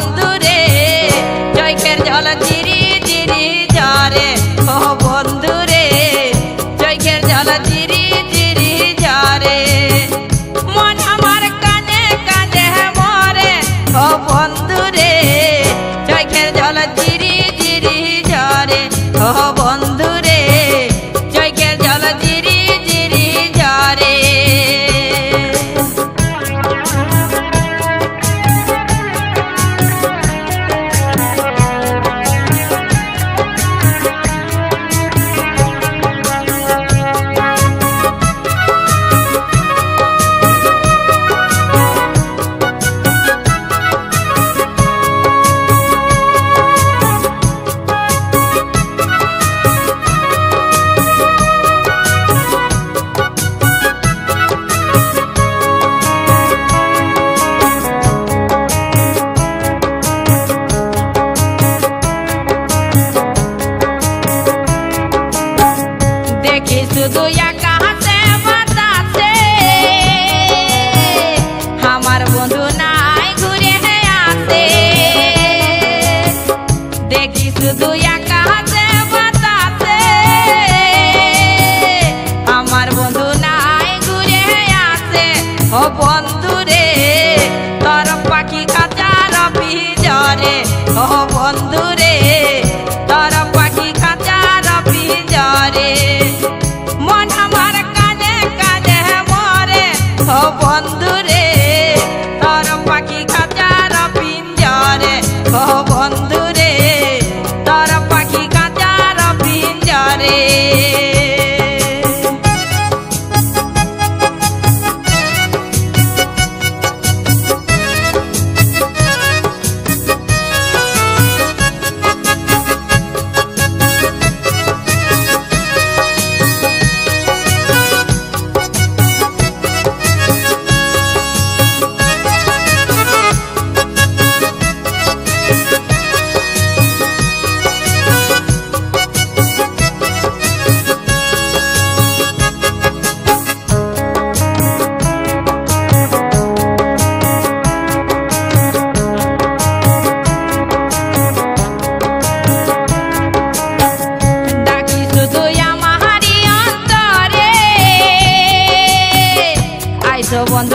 Dolandı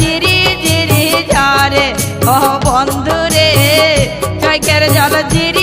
জিরি জিরি ঝরে ও বন্ধুরে চৈকের জল জিরি